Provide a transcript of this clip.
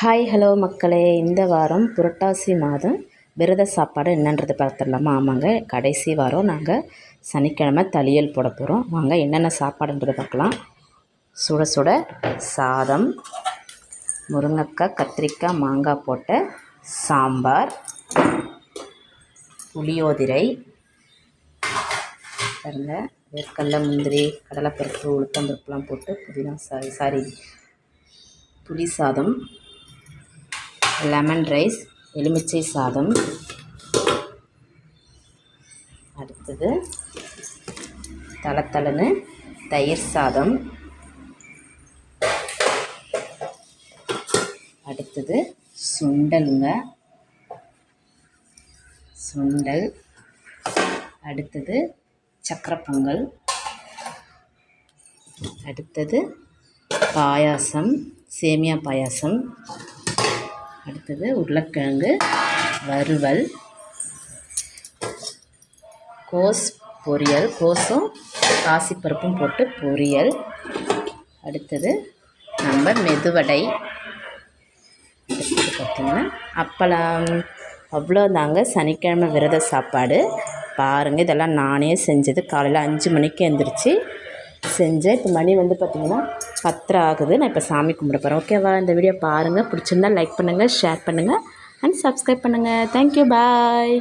Hi hello மக்களே. இந்த வாரம் புரட்டாசி மாதம் விரத சாப்பாடு என்னன்றது பார்த்துடலாமா? ஆமாங்க கடைசி வாரம் நாங்கள் சனிக்கிழமை தளியல் போட போகிறோம் வாங்க என்னென்ன சாப்பாடுன்றது பார்க்கலாம். சுட சுட சாதம் முருங்கைக்காய் கத்திரிக்காய் மாங்காய் போட்ட சாம்பார் புளியோதிரை பாருங்க வேர்க்கடல முந்திரி கடலைப்பருப்பு உளுத்தம்பருப்புலாம் போட்டு புதினா சாரி சாரி புளி சாதம் லெமன் ரைஸ் எலுமிச்சை சாதம். அடுத்தது தளத்தளன்னு தயிர் சாதம். அடுத்தது சுண்டலுங்க. சுண்டல். அடுத்தது சக்கரை பொங்கல் அடுத்தது பாயாசம் சேமியா பாயாசம். அடுத்தது உருளைக்கிழங்கு வறுவல் கோஸ் பொரியல் கோஸும் பாசிப்பருப்பும் போட்டு பொரியல். அடுத்தது நம்ம மெதுவடை. அடுத்தது பார்த்திங்கன்னா அப்பளம். அவ்வளோதாங்க சனிக்கிழமை விரத சாப்பாடு. பாருங்கள் இதெல்லாம் நானே செஞ்சது. காலையில் அஞ்சு மணிக்கு எழுந்திரிச்சி செஞ்சேன். இப்போ மணி வந்து பார்த்திங்கன்னா பத்தரை ஆகுது. நான் இப்போ சாமி கும்பிட போகிறேன் ஓகேவா இந்த வீடியோ பாருங்கள் பிடிச்சிருந்தா லைக் பண்ணுங்கள் ஷேர் பண்ணுங்கள் அண்ட் சப்ஸ்கிரைப் பண்ணுங்கள் தேங்க்யூ பாய்